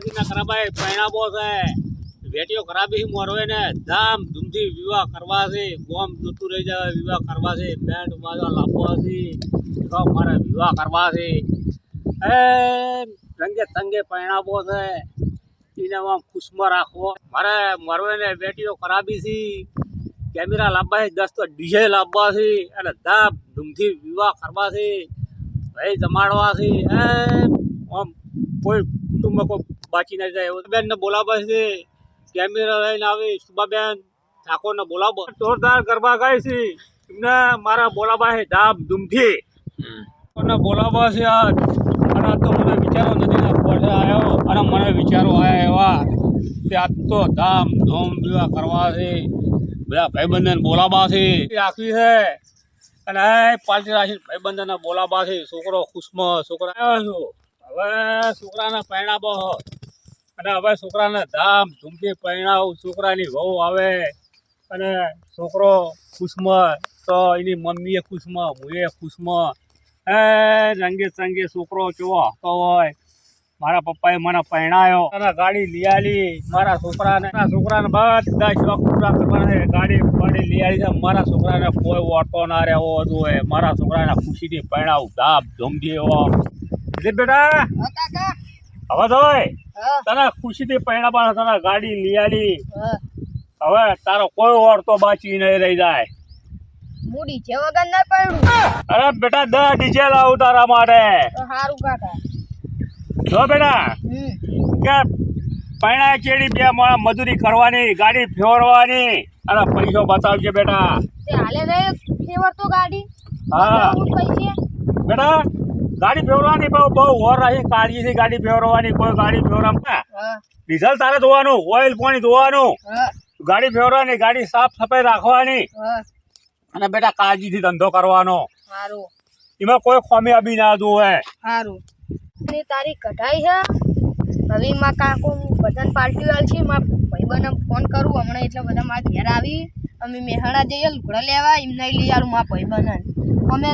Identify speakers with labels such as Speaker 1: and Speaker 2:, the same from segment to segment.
Speaker 1: દાગીના ખરાબાય પૈણાબો છે. વેટીઓ ખરાબી મોરવે ને ધામ ધૂમથી વિવાહ કરવા છે. ગોમ જતું રહી જાય વિવાહ કરવા છે. બેન્ડ બાજવા લાવવા છે મારે વિવાહ કરવા છે. એ રંગે તંગે પૈણાબો છે. એને આમ ખુશમાં રાખવો. મારે મોરવે ને બેટીઓ ખરાબી છે. કેમેરા લાવવા છે દસ તો ડીજે લાવવા છે. અને ધામ ધૂમથી વિવાહ કરવા છે. ભાઈ જમાડવા છે. એ આમ કોઈ કુટુંબમાં કોઈ બાકી ના જાય. બેનને બોલાવે છે. કેમેરા લઈને આવી. સુબાબેન ઠાકોરને બોલાવો. જોરદાર ગરબા ગાય છે. એમને મારા બોલાવા છે ધામ ધૂમથી. અને બોલાવવા છે આજ. અને આજ તો મને વિચારો નથી પડે આવ્યો. અને મને વિચારો આવ્યા એવા કે આજ તો ધામ ધૂમ વિવાહ કરવા છે. બધા ભાઈબંધને બોલાવા છે. રાખવી છે. અને પાલટી રાખી ભાઈબંધને બોલાવા છે. છોકરો ખુશમાં છોકરા આવ્યો છું. હવે છોકરાને પરણાવો અને હવે છોકરાને ધામ ધૂમથી પરણાવ છોકરાની વહુ આવે અને છોકરો ખુશમાં તો એની મમ્મીએ ખુશમાં હું એ ખુશમાં. હે રંગે સંગે છોકરો કેવો હતો હોય. મારા પપ્પાએ મને પરણાયો. અને ગાડી લઈ આલી. મારા છોકરાને છોકરાને બધા શોખ પૂરા કરવાના છે. ગાડી ગાડી લઈ આલી મારા છોકરાને કોઈ ઓટો ના રહેવો જોઈએ મારા છોકરાને ખુશીથી પહેણાવું ધામ ધૂમથી એવો. એટલે બેટા હવે તો તને ખુશીથી પરણાવવાના તને ગાડી
Speaker 2: હા.
Speaker 1: હવે તારો કોઈ ઓરતો બાચી નહીં રહી જાય.
Speaker 2: મૂડી છે વગર ના પડ્યું.
Speaker 1: અરે બેટા દસ ડીજે લાવું તારા માટે.
Speaker 2: સારું કાકા.
Speaker 1: જો બેટા કે પૈણા ચેડી બે માણસ મજૂરી કરવાની ગાડી ફેરવાની અને પૈસો બતાવજે બેટા.
Speaker 2: હાલે રે ફેવર તો ગાડી.
Speaker 1: હા. બેટા ગાડી ફેરવાની બહુ બહુ ઓર રહી કાળજીથી ગાડી ફેરવાની કોઈ ગાડી ફેરવા
Speaker 2: હા.
Speaker 1: ડીઝલ તારે ધોવાનું ઓઇલ પાણી ધોવાનું. ગાડી ફેરવાની ગાડી સાફ સફાઈ રાખવાની. અને બેટા કાળજીથી ધંધો કરવાનો. એમાં કોઈ ખોમિયાબી ના દોવે
Speaker 2: સારું તારી કઢાઈ છે હવે માં કાકો બધાને પાર્ટી વાળ છે માં ભાઈબંધને ફોન કરું હમણાં એટલે બધા મારા ઘેર આવી. અમે મેહાણા જઈએ લુગડા લેવા એમને લઈ આવું મારા ભાઈબંધને. અમે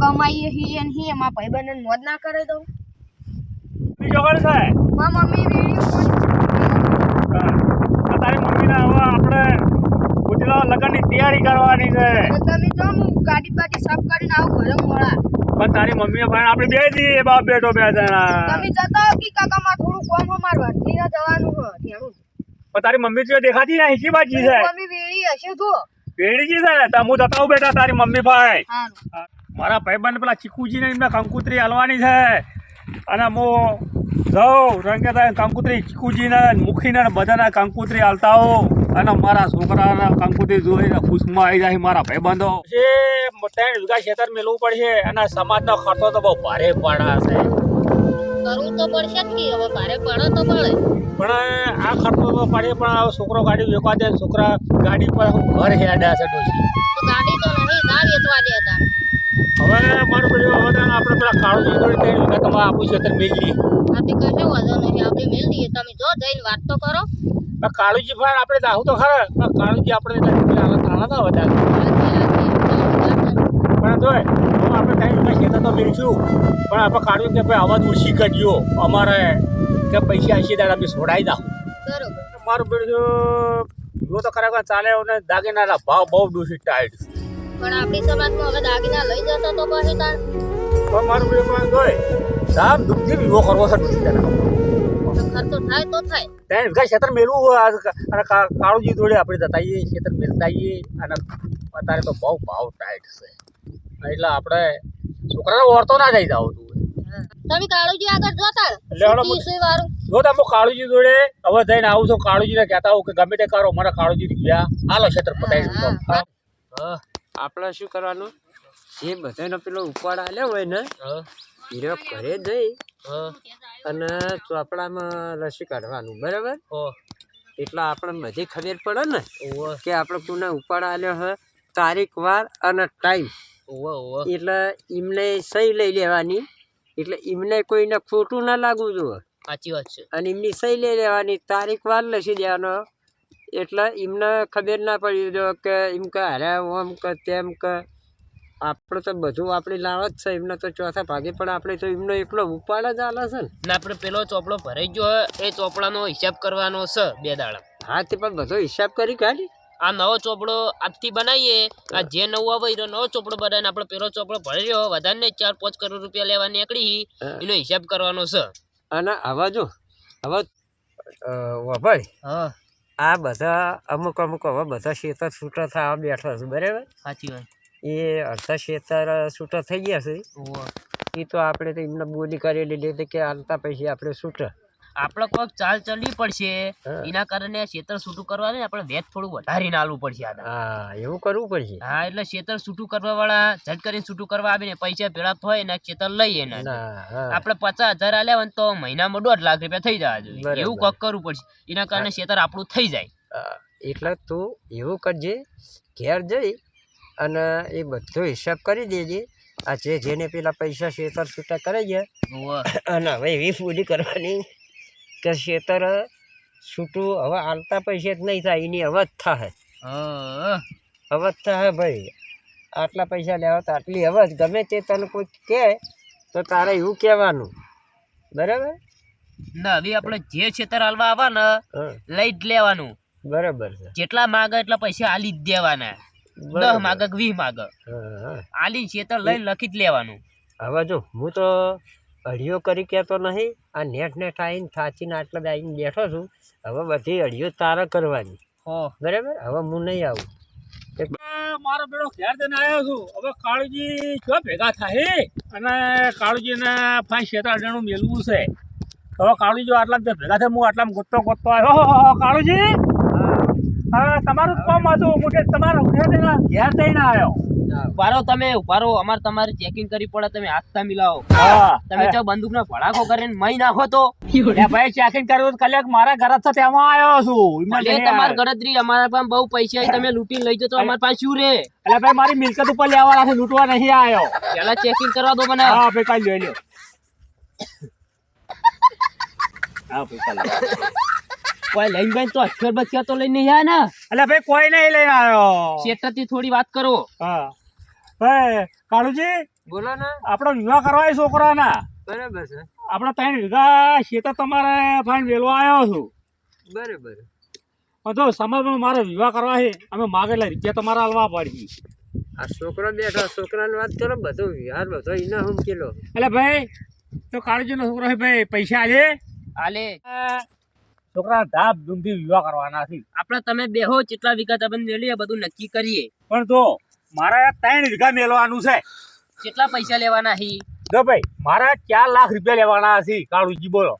Speaker 2: કમાઈએ છીએ ને છીએ મારા ભાઈબંધને મોજ ના કરે તો.
Speaker 1: બીજો કોણ છે?
Speaker 2: માં મમ્મી વીડિયો
Speaker 1: તારી મમ્મીને હવે આપણે ગુજરાત લગ્નની તૈયારી કરવાની છે.
Speaker 2: તમે જો હું ગાડી બાડી સાફ કરીને આવું ઘરે મોડા.
Speaker 1: પણ તારી મમ્મીએ ભાઈ આપણે બે જઈએ બાપ બેટો બે જણા.
Speaker 2: તમે જતા હો કે કાકા માં થોડું કોમ અમાર વર્તી જવાનું હો તેનું
Speaker 1: પણ તારી મમ્મી જો દેખાતી નહીં શી બાજી છે?
Speaker 2: મમ્મી વેડી હશે
Speaker 1: તો વેડી જી છે હું જતા બેટા તારી મમ્મી ભાઈ.
Speaker 2: સારું
Speaker 1: મારા ભાઈબંધ પેલા ચીકુજીને એમને કંકુતરી હલવાની છે. અને હું જઉં રંગે થાય કંકુતરી ચીકુજીને મુખીને બધાને કંકુતરી હાલતા હો. અને મારા છોકરાના કંકુતરી જોઈને ખુશમાં આવી જાય મારા ભાઈબંધો. જે ત્રણ વીઘા ખેતર મેળવું પડશે અને સમાજનો ખર્ચો તો બહુ ભારે પડાશે
Speaker 2: કરવું તો પડશે જ હવે ભારે પડે તો પડે.
Speaker 1: પણ આ ખર્ચો તો પડે પણ છોકરો ગાડી વેચવા દે છોકરા ગાડી પર ઘર હેડ્યા છે
Speaker 2: તો ગાડી તો નહીં ના વેચવા દેતા.
Speaker 1: હવે મારું બધું હવે આપણે પેલા કાળુજી જોડે ત્રણ વીઘા તમારે આપું ખેતર મેળવી
Speaker 2: આપણે કશો વાંધો નથી આપણે મેળ દઈએ. તમે જો જઈને વાત તો કરો.
Speaker 1: પણ કાળુજી ભાઈ આપણે દાહું તો ખરા. પણ કાળુજી આપણે આના ના વધારે. પણ જોય આપણે કાંઈ ખેતર તો મેળશું પણ આપણે કાળુજી કે ભાઈ અવાજ ઓછી કરજો અમારે કે પૈસા એસી દાડા બી છોડાવી દઉં
Speaker 2: બરોબર.
Speaker 1: મારું પેલું જો તો ખરેખર ચાલે અને દાગીનાના ભાવ બહુ દૂષિત ટાઈટ
Speaker 2: પણ આપણી સમાજમાં હવે દાગીના લઈ જતો તો પછી તાર.
Speaker 1: પણ મારું પેલું પણ જોય ધામ દુઃખથી વિવો કરવો છે દૂષિત
Speaker 2: તો ખર્ચો થાય તો થાય.
Speaker 1: ત્યાં વીઘા ક્ષેત્ર મેળવું અને કાળુજી જોડે આપણે જતા આવીએ ખેતર મેળતા આવીએ અને અત્યારે તો બહુ ભાવ ટાઈટ છે. એટલે આપણે છોકરાને ઓળતો ના જઈ જાવ તું
Speaker 2: તમે કાળુજી આગળ જોતા
Speaker 1: જો તમે કાળુજી જોડે હવે જઈને આવું છું કાળુજીને કહેતા હોઉં કે ગમે તે કરો મને કાળુજી ગયા. હાલો
Speaker 2: હા,
Speaker 1: હા.
Speaker 3: આપણે શું કરવાનું? જે બધાનો પેલો ઉપાડ આલ્યો હોય ને હીરો ઘરે જઈ અને ચોપડામાં લસી કાઢવાનું બરાબર? એટલે આપણે બધી ખબર પડે ને કે આપણે કોને ઉપાડ આલ્યો હોય તારીખ વાર અને ટાઈમ એટલે એમને સહી લઈ લેવાની. એટલે એમને કોઈને ખોટું ના લાગવું જોઈએ.
Speaker 1: સાચી વાત છે.
Speaker 3: અને એમની સહી લઈ લેવાની તારીખ વાર લસી દેવાનો. એટલે એમને ખબર ના પડી જો કે એમ કે અરે ઓમ કે તેમ કે. આપણે તો બધું આપણી લાવે જ છે એમને તો ચોથા ભાગે પણ આપણે તો એમનો એકલો ઉપાડ જ આલે છે ને.
Speaker 4: આપણે પેલો ચોપડો ભરાઈ ગયો એ ચોપડાનો હિસાબ કરવાનો છે બે દાડા.
Speaker 3: હા તે પણ બધો હિસાબ કરી કાઢી.
Speaker 4: આ નવો ચોપડો આજથી બનાવીએ આ જે નવો આવે એનો નવો ચોપડો બનાવીને આપણે પેલો ચોપડો ભરી રહ્યો વધારે ને ચાર પાંચ કરોડ રૂપિયા લેવા નીકળી એનો હિસાબ કરવાનો છે.
Speaker 3: અને આવા જો હવે ભાઈ
Speaker 4: હા.
Speaker 3: આ બધા અમુક અમુક હવે બધા ખેતર છૂટા થવા બેઠા છે બરાબર?
Speaker 4: સાચી વાત.
Speaker 3: એ અડધા ખેતર છૂટા થઈ ગયા છે. એ તો આપણે તો એમને બોલી કરેલી લીધી કે આલતા પછી આપણે છૂટા
Speaker 4: આપણે કોઈક ચાલ ચલવી પડશે. એના કારણે ક્ષેત્ર છૂટું કરવાનું આપણે વેચ થોડું વધારીને નાલવું પડશે
Speaker 3: હા એવું કરવું પડશે.
Speaker 4: હા એટલે ક્ષેત્ર છૂટું કરવા વાળા ઝટ કરીને છૂટું કરવા આવીને પૈસા ભેળા થાય ને ક્ષેત્ર લઈએ ને આપણે પચાસ હજાર આલ્યા હોય ને તો મહિનામાં દોઢ લાખ રૂપિયા થઈ જવા જોઈએ. એવું કોક કરવું પડશે. એના કારણે ક્ષેત્ર આપણું થઈ જાય.
Speaker 3: એટલે તું એવું કરજે ઘેર જઈ અને એ બધો હિસાબ કરી દેજે. આ જે જેને પેલા પૈસા શેતર છૂટા કરાઈ
Speaker 4: જાય
Speaker 3: અને હવે એવી પૂરી કરવાની. કે શેતર છૂટું હવે આલતા પૈસે જ નહીં થાય એની હવે જ થાય
Speaker 4: હા.
Speaker 3: હવે જ થાય ભાઈ. આટલા પૈસા લેવા તો આટલી હવે જ. ગમે તે તને કોઈ કહે તો તારે એવું કહેવાનું. બરાબર?
Speaker 4: ના હવે આપણે જે ખેતર હાલવા આવવાના ને લઈ જ લેવાનું.
Speaker 3: બરાબર છે.
Speaker 4: જેટલા માગે એટલા પૈસા આલી જ દેવાના. દસ. માગે વીસ માગે. આલી ખેતર લઈને લખી જ લેવાનું.
Speaker 3: હવે જો હું તો અડિયો કરી કહેતો નહીં. આ નેટ નેટ આવીને થાચીને આટલા બધા આવીને બેઠો છું. હવે બધી અડિયો તારે કરવાની.
Speaker 4: હો.
Speaker 3: બરાબર? હવે હું નહીં આવું.
Speaker 1: મારો બેડો ઘેર જઈને આવ્યો છું. હવે કાળુજી ક્યાં ભેગા થાય? અને કાળુજીને પાંચ શેતાળીનું મેળવું છે. હવે કાળુજી આટલા જ ભેગા થાય હું આટલા ગોતતો ગોતતો આવ્યો. કાળુજી? હા. તમારું જ કામ હતું. હું તમારો તમારા ઘેર જઈને ઘેર જઈને આવ્યો.
Speaker 4: ઉભારો તમે ઉભારો અમારે તમારે ચેકિંગ કરવી પડે. તમે હાથતા મિલાવો. તમે જો બંદૂક નો ભડાકો કરીને મહી નાખો તો.
Speaker 1: ભાઈ ચેકિંગ કરવું કલાક મારા ઘર તો તેમાં આવ્યો છું.
Speaker 4: તમારી. ગણતરી અમારા પાસે બહુ પૈસા તમે લૂંટી લઈ જતો અમારા પાસે શું રે?
Speaker 1: એટલે ભાઈ મારી મિલકત ઉપર લેવાના છે. લૂંટવા નહીં આવ્યો.
Speaker 4: પેલા ચેકિંગ કરવા દો મને.
Speaker 1: હા ભાઈ કાલ લઈ લ્યો. હા ભાઈ.
Speaker 4: કોઈ લઈને ગઈ તો અક્ષર બચ્ચા તો લઈને આયા ને?
Speaker 1: એટલે ભાઈ કોઈ નહીં લઈને આવ્યો
Speaker 4: શેતરથી થોડી વાત કરો.
Speaker 1: હા. ભાઈ કાળુજી
Speaker 3: બોલો ને.
Speaker 1: આપણો વિવાહ કરવા છોકરાના?
Speaker 3: બરાબર છે.
Speaker 1: આપણે ત્રણ વીઘા ખેતર તમારે ભાઈ વેલવા આવ્યો છું.
Speaker 3: બરાબર.
Speaker 1: જો સમાજમાં મારો વિવાહ કરવા છે. અમે માગેલા રૂપિયા તમારે હાલવા પડી
Speaker 3: આ છોકરો બેઠો છોકરાની વાત કરો બધો વિહાર બધો એના હું કિલો
Speaker 1: એટલે ભાઈ તો કાળુજીનો છોકરો છે ભાઈ પૈસા આલે
Speaker 4: આલે
Speaker 1: છોકરા ધાપ ધૂમથી વિવાહ કરવાના છે.
Speaker 4: આપણે તમે બેહો કેટલા વીઘા તમે મેળવીએ બધું નક્કી કરીએ.
Speaker 1: પણ તો મારા ત્રણ વીઘા મેળવાનું છે.
Speaker 4: કેટલા પૈસા લેવાના હી?
Speaker 1: જો ભાઈ મારા ચાર લાખ રૂપિયા લેવાના છે. કાળુજી બોલો.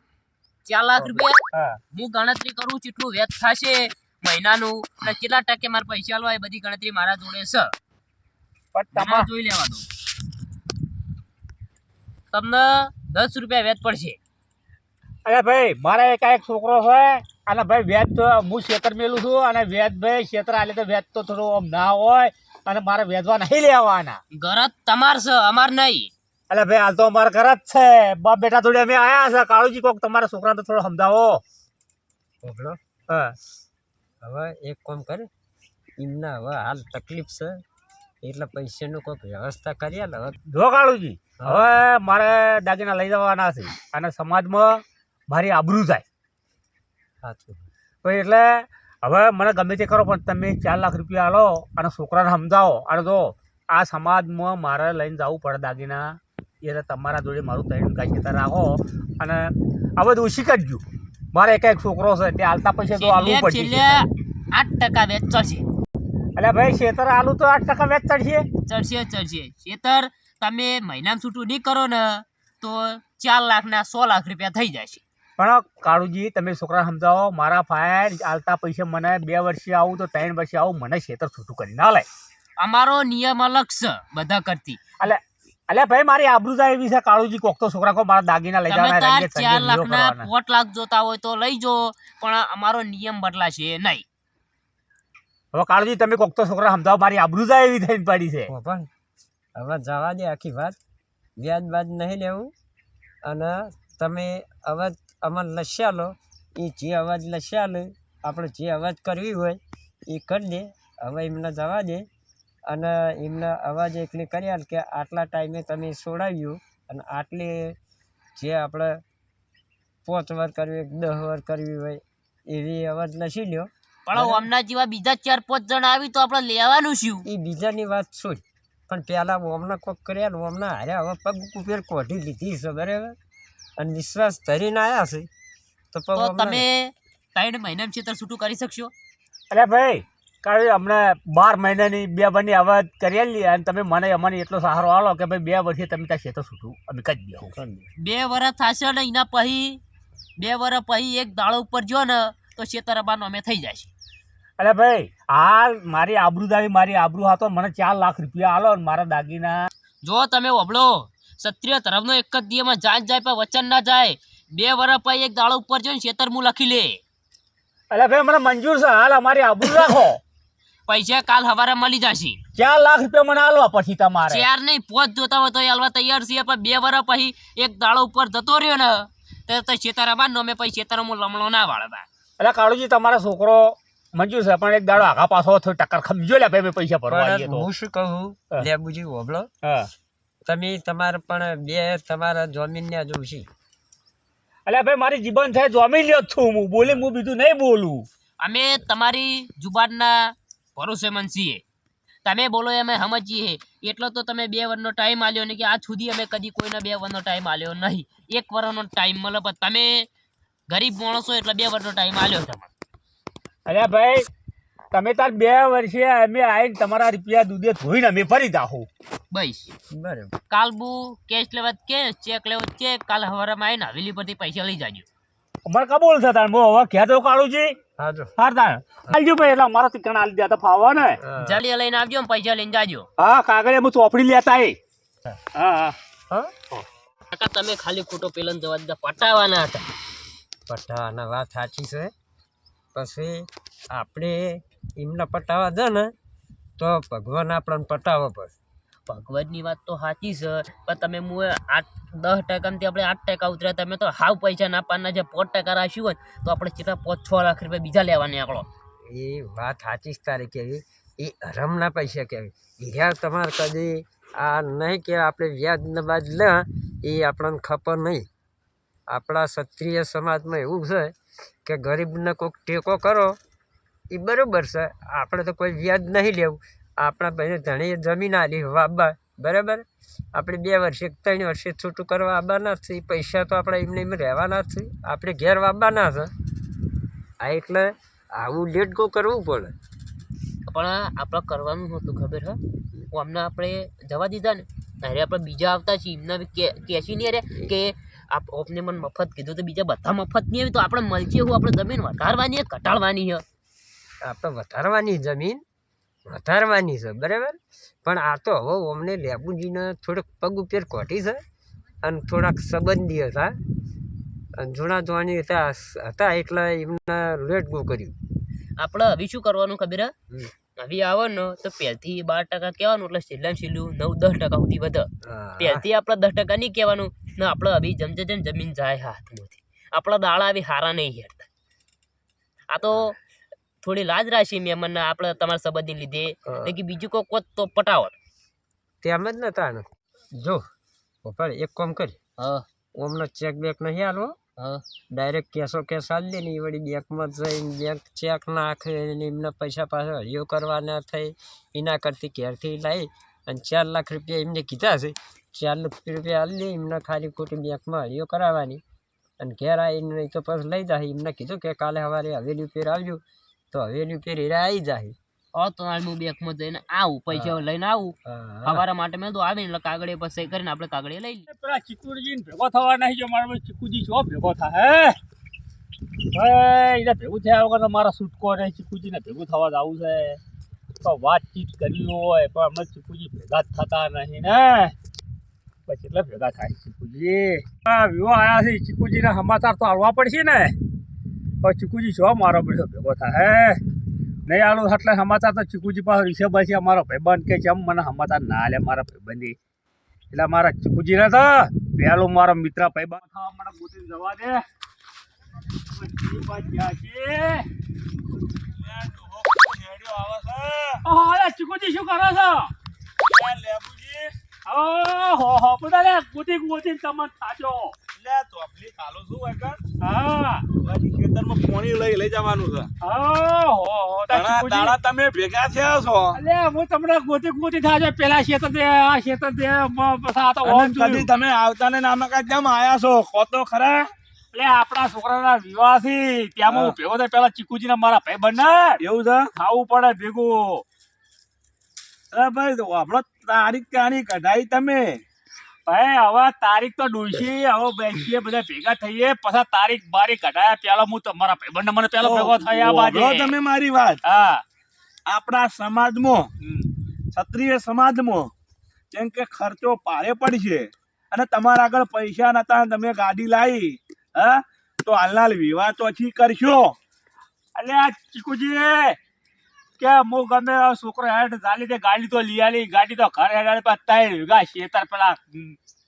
Speaker 4: ચાર લાખ રૂપિયા?
Speaker 1: હું.
Speaker 4: ગણતરી કરું કેટલું વેચ થશે મહિનાનું અને કેટલા ટકે મારા પૈસા લો એ બધી ગણતરી મારા જોડે છે.
Speaker 1: પણ
Speaker 4: તમારે જોઈ લેવાનું. તમને દસ રૂપિયા વેચ પડશે.
Speaker 1: અરે ભાઈ મારે એક એક છોકરો છે અને ભાઈ વ્યાજ તો હું શેતર મેલું છું અને વ્યાજ ભાઈ શેતર આલે તો વ્યાજ તો થોડું આમ ના હોય અને મારે વેદવા નહીં લેવાના
Speaker 4: ઘર જ તમાર છે અમાર નહીં.
Speaker 1: એટલે ભાઈ હાલ તો અમારા ઘર જ છે. બાપ બેટા થોડી અમે આયા છે કાળુજી કોક તમારા છોકરાને તો થોડો સમજાવો.
Speaker 3: બોલો
Speaker 1: હા.
Speaker 3: હવે એક કામ કર એમના હવે હાલ તકલીફ છે એટલે પૈસાનું કોઈક વ્યવસ્થા કરીએ ને હવે.
Speaker 1: જો કાળુજી હવે મારે દાગીના લઈ જવાના છે અને સમાજમાં મારી આબરૂ જાય.
Speaker 3: સાચું.
Speaker 1: તો એટલે હવે મને ગમે તે કરો પણ તમે ચાર લાખ રૂપિયા આલો અને છોકરાને સમજાવો અને જો આ સમાજમાં મારે લઈને જવું પડે દાગીના એટલે તમારા જોડે મારું ત્રણ ખેતર રાખો અને બધું ઓછી કરજો. મારે એક એક છોકરો છે તે હાલતા પૈસા તો આલવું પડશે.
Speaker 4: આઠ ટકા વેચ ચડશે
Speaker 1: એટલે ભાઈ ખેતર આલુ તો આઠ ટકા વેચ ચડશે
Speaker 4: ચડશે ચડશે. ખેતર તમે મહિનામાં છૂટું નહીં કરો ને તો ચાર લાખના સો લાખ રૂપિયા થઈ જશે
Speaker 1: પણ કાળુજી તમે છોકરાને સમજાવો મારા ફાયર આલતા પૈસા મને બે વર્ષે આવું તો ત્રણ વર્ષે આવું મને ખેતર છૂટું કરી ના લે
Speaker 4: અમારો નિયમ અલગ છે બધા કરતી.
Speaker 1: એટલે અલ્યા ભાઈ મારી આબરૂ જાય એવી છે કાળુજી કોક તો છોકરા કો મારા દાગીના લઈ જવાના રંગે
Speaker 4: ચાર લાખના પોટ લાખ જોતા હોય તો લઈ જો પણ અમારો નિયમ બદલાશે નહીં.
Speaker 1: હવે કાળુજી તમે કોક તો છોકરા સમજાવો મારી આબરૂ જાય એવી થઈને પડી છે.
Speaker 3: પણ હવે જવા દે આખી વાત. વ્યાજ બાદ નહીં લેવું. અને તમે અવાજ અમારે લસ્યા લો એ જે અવાજ લસ્યા લે આપણે જે અવાજ કરવી હોય એ કરી દે. હવે એમને જવા દે. અને એમના અવાજ એટલે કર્યા કે આટલા ટાઈમે તમે છોડાવ્યું અને આટલી જે આપણે પાંચ વાર કરવી હોય, દસ વાર કરવી હોય એવી અવાજ લસી લ્યો.
Speaker 4: પણ હમણાં જેવા બીજા ચાર પાંચ જણ આવી તો આપણે લેવાનું શું?
Speaker 3: એ બીજાની વાત છોડ પણ પહેલાં ઓમના કોક કર્યા ને ઓમના હાર્યા હવે પગ ઉપર કોઢી લીધી છે બરાબર? અને વિશ્વાસ ધરીને આવ્યા છે. તો
Speaker 4: તો તમે ત્રણ મહિનામાં છેતર છૂટું કરી શકશો?
Speaker 1: અરે ભાઈ કારણ અમને બાર મહિનાની બે બની અવાજ કરેલી અને તમે મને અમને એટલો સહારો આલો કે ભાઈ બે વર્ષે તમે ત્યાં ખેતર છૂટું. અમે કરી દઉં
Speaker 4: બે વર્ષ થશે ને એના પછી બે વર્ષ પછી એક દાળો ઉપર જો ને તો છેતર બાનો અમે થઈ જશે
Speaker 1: અરે ભાઈ હાલ મારી આબરૂદારી મારી આબરૂ હતો મને ચાર લાખ રૂપિયા આલો અને મારા દાગીના.
Speaker 4: જો તમે વબળો ક્ષત્રિય ધર્મનો એક જ દિયમાં જાન જાય પણ વચન ના જાય. બે વર્ષ પછી એક દાળ ઉપર જોઈને છેતર હું લખી લે.
Speaker 1: અરે ભાઈ મને મંજૂર છે. હાલ અમારી આબરૂ રાખો.
Speaker 4: પૈસા કાલ સવારે મળી જશે.
Speaker 1: ચાર લાખ રૂપિયા મને આલવા પછી તમારે.
Speaker 4: ચાર નહીં પોત જોતા હોય તો એ હાલવા તૈયાર છીએ પણ બે વર્ષ પછી એક દાળ ઉપર જતો રહ્યો ને તો તો છેતરા નો અમે પછી છેતરમાં લમણો ના વાળતા
Speaker 1: એટલે કાળુજી તમારો છોકરો મંજૂર છે પણ એક દાડો આગા પાછો ટક્કર ખમજો લે ભાઈ પૈસા ભરવા
Speaker 3: હું શું કહું?
Speaker 1: લે
Speaker 3: બુજી હોબળો
Speaker 1: હા.
Speaker 3: તમે તમારે પણ બે તમારા જમીનને જોશી
Speaker 1: અલ્યા ભાઈ મારી જીવન થાય જોમી લ્યો છું હું. બોલી હું બીજું નહીં બોલું.
Speaker 4: અમે તમારી જુબાનના ભરોસેમંદ છીએ તમે બોલો એમ અમે સમજીએ. એટલો તો તમે બે વર્ષનો ટાઈમ આલ્યો ને કે આજ સુધી અમે કદી કોઈને બે વર્ષનો ટાઈમ આલ્યો નહીં. એક વર્ષનો ટાઈમ મળે પણ તમે ગરીબ માણસો એટલે બે વર્ષનો ટાઈમ આલ્યો તમે
Speaker 1: અલ્યા ભાઈ તમે તાર બે વર્ષે અમે આવીને તમારા રૂપિયા દૂધે ધોઈને અમે ફરી દાહો.
Speaker 4: બસ.
Speaker 3: બરાબર.
Speaker 4: કાલ બુ કેશ લેવા કેશ કે ચેક લેવો ચેક કે કાલ હવારમાં આવીને હવેલી પરથી પૈસા લઈ જાજો.
Speaker 1: અમારે કબૂલ છે તાર હું હવે કહેતો કાળુજી
Speaker 3: હા જો
Speaker 1: હાર તાર. આલજો ભાઈ એટલે અમારા તીકણ આલી દેતા ફાવવા ને
Speaker 4: જલ્દી લઈને આવજો પૈસા લઈને જાજો.
Speaker 1: હા કાગળે હું ચોપડી લેતા એ. હા. હા
Speaker 3: હા.
Speaker 4: કાકા તમે ખાલી ખોટો પેલન જવા દીધા પટાવાના હતા.
Speaker 3: પટાવાના વાત સાચી છે. પછી આપણે એમના પટાવા દે ને તો ભગવાન આપણને પટાવો પડે
Speaker 4: ભગવાનની વાત તો સાચી છે પણ તમે હું આઠ દસ ટકામાંથી આપણે આઠ ટકા ઉતર્યા તમે તો હાવ પૈસા ના પાડના જે પાંચ ટકા રાખ્યું હોય તો આપણે કેટલા પાંચ છ લાખ રૂપિયા બીજા લેવાની આપણો.
Speaker 3: એ વાત સાચી જ તારી કેવી એ હરમના પૈસા કહેવી વ્યાજ તમારે કદી આ નહીં કે આપણે વ્યાજને બાજ લે એ આપણને ખબર નહીં. આપણા ક્ષત્રિય સમાજમાં એવું છે કે ગરીબને કોઈક ટેકો કરો એ બરાબર છે. આપણે તો કોઈ વ્યાજ નહીં લેવું. આપણા ભાઈને ધણીએ જમીન આલી વાબા બરાબર? આપણે બે વર્ષે, ત્રણ વર્ષે છૂટું કરવા આવવાના જ છે. પૈસા તો આપણે એમને એમ રહેવાના જ છે. આપણે ઘેર વાવવાના છે. આ એટલે આવું લેટ ગો કરવું પડે.
Speaker 4: પણ આપણે કરવાનું હતું ખબર હા? અમને આપણે જવા દીધા ને અરે આપણે બીજા આવતા છીએ. એમને કે, કહેશી નહીં અરે કે આપ આપને મને મફત કીધું તો બીજા બધા મફત નહીં આવી તો આપણે મળશે હું આપણે જમીન વધારવાની ઘટાડવાની છે
Speaker 3: આપણે વધારવાની જમીન વધારવાની છે બરાબર? પણ આ તો હવે અમને લેબુજીને થોડોક પગ ઉપર કોટી છે અને થોડાક સંબંધી હતા. અને જૂના જોવાની હતા હતા એટલે એમને લેટ ગો કર્યું.
Speaker 4: આપણે હવે શું કરવાનું ખબર. હવે આવો ને તો પહેલથી બાર ટકા કહેવાનું એટલે છેલ્લા છેલ્લું નવ દસ ટકા સુધી વધે. પહેલથી આપણે દસ ટકા નહીં કહેવાનું ને આપણે હવે જમજે જેમ જમીન જાય હાથમાંથી. આપણા દાડા આવી હારા નહીં હેરતા આ તો થોડી લાજ રાખી મેમનને આપણે તમારા સંબંધની લીધે.
Speaker 3: હા.
Speaker 4: કે બીજું કોઈ કોત તો પટાવટ
Speaker 3: તેમ જ નતા જો પપ્પા એક કામ કરી.
Speaker 4: હા.
Speaker 3: ઓમનો ચેક બેક નહીં આલો.
Speaker 4: હા.
Speaker 3: ડાયરેક્ટ કેસો કેસ આલી દે ને એ વળી બેંકમાં જઈને બેંક ચેક નાખે ને એમને પૈસા પાછા હરિયો કરવા ના થઈ એના કરતી ઘેરથી લાવી અને ચાર લાખ રૂપિયા એમને કીધા છે. ચાર લાખ રૂપિયા આલી દે એમને ખાલી ખોટી બેંકમાં હરિયો કરાવવાની. અને ઘેર આવીને તો પછી લઈ જાય એમને કીધું કે કાલે સવારે હવેલી ઉપર આવજો. તો હવે એની હીરા આવી જાય
Speaker 4: હા તો હાલ હું બેંકમાં જઈને આવું પૈસા લઈને આવું.
Speaker 3: હા
Speaker 4: માટે મેં તો આવીને એટલે કાગળે પછી કરીને આપણે કાગળે લઈ લઈએ.
Speaker 1: પેલા ચીકુજી ભેગો થવા નહીં જો મારો ચીકુજી છો ભેગો થાય હે? એને ભેગું થયા વગર મારા છૂટકો નહીં ચીકુજીને ભેગું થવા જવું છે. તો વાતચીત કરવી હોય પણ અમે ચીકુજી ભેગા જ થતા નહીં ને. પછી એટલે ભેગા થાય ચીકુજી. આ વિવાહ આવ્યા છે ચીકુજીના સમાચાર તો આવવા પડશે ને. ચીકુજી છો મારો ભેગો થાય. હે નહીં આલું એટલે સમાચાર તો ચીકુજી પાસે રિષભ છે અમારો ભાઈબંધ કે છે એમ મને સમાચાર ના લે મારા ભાઈબંધી. એટલે મારા ચીકુજી ને તો પેલું મારો મિત્ર ભાઈબંધ થવા મને ગોતીને જવા દે. ચીકુજી શું કરો છો?
Speaker 5: લેબુજી.
Speaker 1: ઓહો હો બધા ગોતી ગોતી તમને થાચો.
Speaker 5: લે તોફલી કાલો શું હોય
Speaker 1: હા.
Speaker 5: બાકી ખેતરમાં પોણી લઈ લઈ જવાનું છે.
Speaker 1: ઓહો હો તા
Speaker 5: દાણા તમે ભેગા થયા છો.
Speaker 1: અલે હું તમને ગોતી ગોતી થાચો પેલા શેતર દે આ શેતર દે મ- તો ઓમ
Speaker 5: કદી તમે આવતા ને નામે કાંઈ કેમ આયા છો? કહો ખરા.
Speaker 1: એટલે આપણા છોકરાના વિવાહથી ત્યાં હું. ભેગો થાય પેલા ચીકુજી ના મારા ભાઈ બંને
Speaker 5: એવું છે?
Speaker 1: ખાવું પડે ભેગું.
Speaker 5: ભાઈ આપણો તારીખ ક્યાંની કઢાઈ તમે.
Speaker 1: ભાઈ હવે તારીખ તો ડૂસી હવે બેસીએ બધા ભેગા થઈએ. પછી તારીખ બારી કઢાયા. પેલા હું તમારા ભાઈબંધ મને પેલો ભેગો થયા બાજે.
Speaker 5: તમે મારી વાત.
Speaker 1: હા.
Speaker 5: આપણા સમાજમાં. ક્ષત્રિય સમાજમાં જેમ કે ખર્ચો પાળે પડશે અને તમારા આગળ પૈસા નતા તમે ગાડી લાવી હા તો હાલના વિવાહ તો પછી કરશો.
Speaker 1: અલ્યા આ ચીકુજી કે હું ગમે છોકરો હેડ ચાલી તે ગાડી તો લઈ આલી ગાડી તો ઘરે હેડ પણ તૈર ગા શેતર પેલા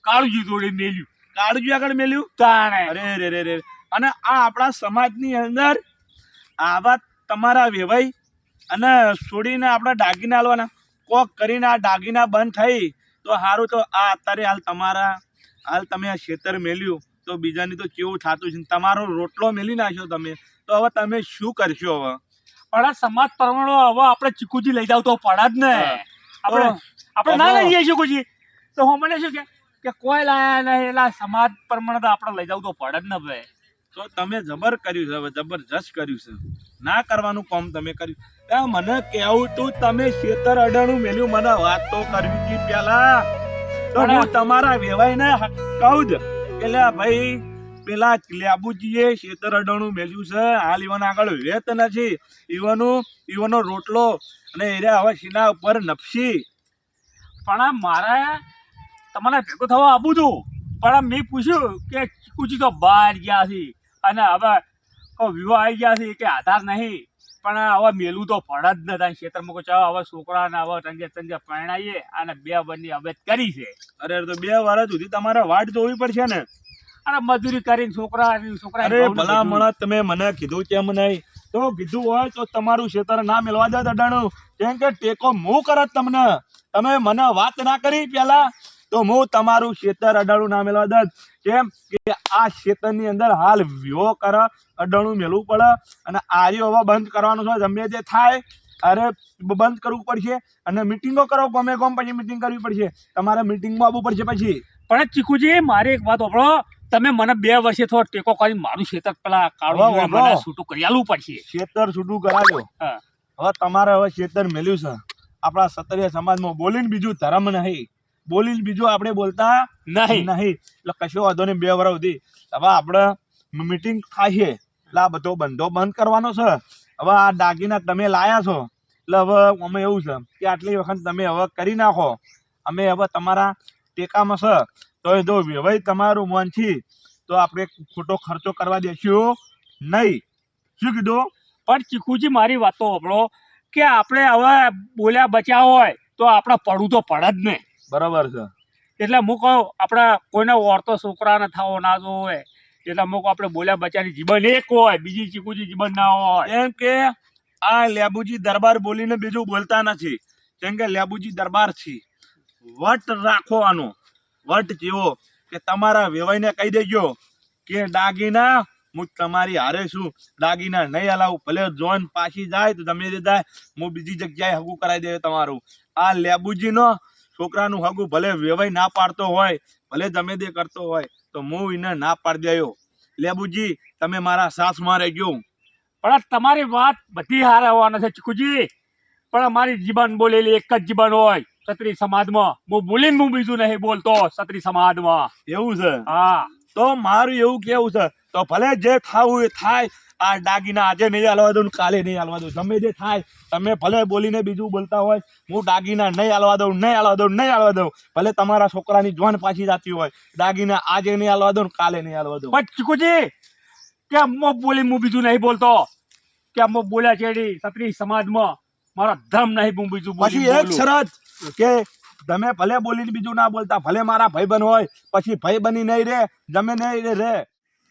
Speaker 1: કાળુજી જોડે મેલ્યું.
Speaker 5: કાળજી આગળ મેલ્યું?
Speaker 1: તાણે.
Speaker 5: અરે રે રે રે. અને આ આપણા સમાજની અંદર આવા તમારા વેવાઈ અને છોડીને આપણા ડાગીને હાલવાના. કોક કરીને આ ડાગીના બંધ થઈ તો સારું તો આ અત્યારે હાલ તમારા હાલ તમે આ ખેતર મેલ્યું તો બીજાની તો કેવું થતું છે? તમારો રોટલો મેલી નાખ્યો તમે તો હવે તમે શું કરશો હવે?
Speaker 1: પણ આ સમાજ પરમાણુ હવે આપણે ચીકુજી લઈ જાવ તો પડે જ ને. આપણે આપણે ના લઈ જઈએ ચીકુજી. તો હું મને શું કે કે કોઈ લાયા નહીં એટલે સમાજ પરમાણુ તો આપણે લઈ જાવ તો પડે જ ને ભાઈ.
Speaker 5: તો તમે જબર કર્યું છે હવે જબરજસ્ત કર્યું છે. ના કરવાનું કામ તમે કર્યું. મને કેવું તું તમે ખેતર અડાણું મેલ્યું મને વાત તો કરવી હતી પેલા. તો હું તમારા વેવાઈને કહું જ. એટલે ભાઈ પેલા લેબુજીએ ખેતર અડાણું મેલ્યું છે. હાલ ઈવન આગળ વેત નથી. ઈવનું, ઈવનો રોટલો અને એરે હવે સીના ઉપર નપશી.
Speaker 1: પણ આ મારે તમારે ભેગો થવા આપું છું. પણ મેં પૂછ્યું કે ચીકુજી તો બહાર ગયા છે અને હવે વિવાહ આવી ગયા છે કે આધાર નહીં. પણ હવે મેલું તો પડે જ નથી. ખેતરમાં કોઈ ચાલો હવે છોકરાને હવે ટંગે ટંગે પરણાઈએ અને બે વરની હવે કરી છે.
Speaker 5: અરે તો બે વાર સુધી તમારે વાટ જોવી પડશે ને.
Speaker 1: અને મજૂરી કરીને છોકરા છોકરા
Speaker 5: અરે ભલા મણા તમે મને કીધું કેમ નહીં. તો કીધું હોય તો તમારું ક્ષેત્ર ના મેળવા દે અડાણું કેમ કે ટેકો હું કરત તમને. તમે મને વાત ના કરી પેલા તો હું તમારું ક્ષેત્ર અડાણું ના મેળવા દત કેમ કે આ ખેતરની અંદર હાલ વિવો કર અડાણું મેળવું પડે. અને આર્યો હવે બંધ કરવાનું છે. ગમે તે થાય અરે બંધ કરવું પડશે. અને મિટિંગો કરો ગમે ગમ પછી મિટિંગ કરવી પડશે. તમારે મિટિંગમાં આવવું પડશે પછી.
Speaker 1: પણ ચીકુજી મારી એક વાત સાંભળો તમે મને બે વર્ષે થોડો ટેકો કરી મારું ખેતર પેલા
Speaker 5: વાંધો.
Speaker 1: મને છૂટું કરી આલવું પડશે.
Speaker 5: ખેતર છૂટું કરાવ્યો. હવે તમારે હવે ખેતર મેલ્યું છે. આપણા ક્ષત્રિય સમાજમાં બોલીને બીજું ધર્મ નહીં. બોલીને બીજું આપણે બોલતા
Speaker 1: નહીં.
Speaker 5: નહીં. એટલે કશો વાંધો નહીં બે વર્ષ સુધી. હવે આપણે મીટિંગ થાય છે. એટલે આ બધો બંધો બંધ કરવાનો છે. હવે આ દાગીના તમે લાયા છો. એટલે હવે અમે એવું છે કે આટલી વખત તમે હવે કરી નાખો. અમે હવે તમારા ટેકામાં છે. તો જો વ્યવહાર તમારું મન છે તો આપણે ખોટો ખર્ચો કરવા દેશું નહીં. શું કીધું?
Speaker 1: પણ ચીકુજી મારી વાતો આપણો કે આપણે હવે બોલ્યા બચ્યા હોય તો આપણે પડવું તો પડે જ ને.
Speaker 5: બરાબર છે.
Speaker 1: એટલે હું કહું આપણા કોઈને ઓરતો છોકરાને થવો ના જોવે એટલે અમુક આપણે બોલ્યા બચ્યાની જીવન એક હોય બીજી ચીકુજી જીવન ના હોય.
Speaker 5: એમ કે આ લેબુજી દરબાર બોલીને બીજું બોલતા નથી. કેમ કે લેબુજી દરબાર છે. વટ રાખો આનો. વટ જેવો કે તમારા વેવાઈને કહી દેજો કે, દાગીના, હું તમારી હારે છું. દાગીના નહીં હલાવું. ભલે જોન પાછી જાય તો તમે જે જાય, હું બીજી જગ્યાએ હગું કરાવી દે તમારું. આ લેબુજીનો છોકરાનું હગું ભલે વેવાઈ ના પાડતો હોય, ભલે તમે દે કરતો હોય, તો હું એને ના પાડી દેયો. લેબુજી, તમે મારા સાસમાં રહેજો.
Speaker 1: પણ તમારી વાત બધી હારે હોવાના છે, ચીકુજી. પણ અમારી જીવન બોલેલી એક જ જીવન હોય. ક્ષત્રિય સમાજમાં. હું બોલીને હું બીજું નહીં બોલતો ક્ષત્રિય સમાજમાં.
Speaker 5: એવું છે?
Speaker 1: હા.
Speaker 5: તો મારું એવું કેવું છે? તો ભલે જે થાવું એ થાય. આ દાગીના આજે નહીં હાલવા દઉં કાલે નહીં હાલવા દઉં. તમે જે થાય. તમે ભલે બોલીને બીજું બોલતા હોય. હું દાગીના નહીં હાલવા દઉં નહીં હાલવા દઉં નહીં હાલવા દઉં. ભલે તમારા છોકરાની જોન પાછી જતી હોય. દાગીના આજે નહીં હાલવા દઉં કાલે નહીં હાલવા દઉં.
Speaker 1: પણ ચીકુજી કેમ મો બોલી હું બીજું નહીં બોલતો? કેમ મો બોલ્યા છેડી? ક્ષત્રિય સમાજમાં મારો ધર્મ નહીં હું બીજું
Speaker 5: પછી એક
Speaker 1: બોલું.
Speaker 5: શરત. કે તમે ભલે બોલીને બીજું ના બોલતા, ભલે મારા ભાઈબંધ હોય, પછી ભાઈબંધી નહીં રે તમે નહીં રે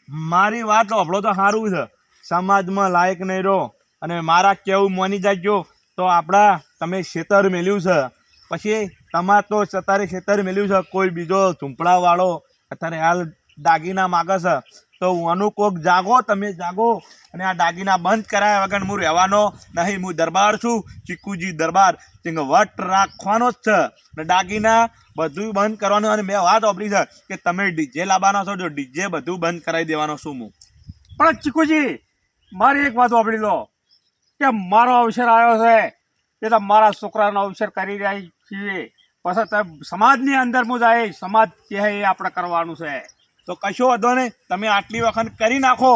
Speaker 5: મારી વાત આપણો તો સારું છે. સમાજમાં લાયક નહીં રહો અને મારા કેવું માની જાજો તો આપણા તમે ખેતર મેલ્યું છે. પછી તમાર તો અત્યારે ખેતર મેલ્યું છે. કોઈ બીજો ઝૂંપડાવાળો અત્યારે હાલ દાગીના માગે છે. તો આનું કોક જાગો, તમે જાગો અને આ દાગીના બંધ કરાયા વગર હું રહેવાનો નહીં, હું દરબાર છું, ચીકુજી દરબાર. તેને વટ રાખવાનો જ છે. અને દાગીના બધું બંધ કરવાનું અને મેં વાત વાપરી છે કે તમે ડીજે લાવવાના છો, જો ડીજે બધું બંધ કરાવી દેવાનો છું હું?
Speaker 1: પણ ચીકુજી, મારી એક વાત વાપરી લો. કે મારો અવસર આવ્યો છે એ તો મારા છોકરાનો અવસર કરી રહ્યા છીએ. પછી સમાજની અંદર હું જાય સમાજ કહે એ આપણે કરવાનું છે.
Speaker 5: તો કશો વાંધો નહીં. તમે આટલી વખત કરી નાખો.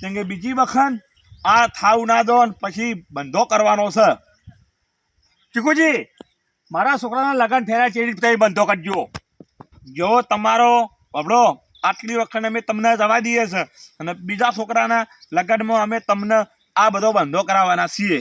Speaker 5: કેમ કે બીજી વખત આ થાવ ના દો પછી બંધો કરવાનો છે.
Speaker 1: ચીકુજી, મારા છોકરાના લગ્ન થયા છે એ રીતે બંધો કરજો.
Speaker 5: જો તમારો બબડો આટલી વખત અમે તમને જવા દઈએ છે અને બીજા છોકરાના લગ્નમાં અમે તમને આ બધો બંધો કરાવવાના છીએ.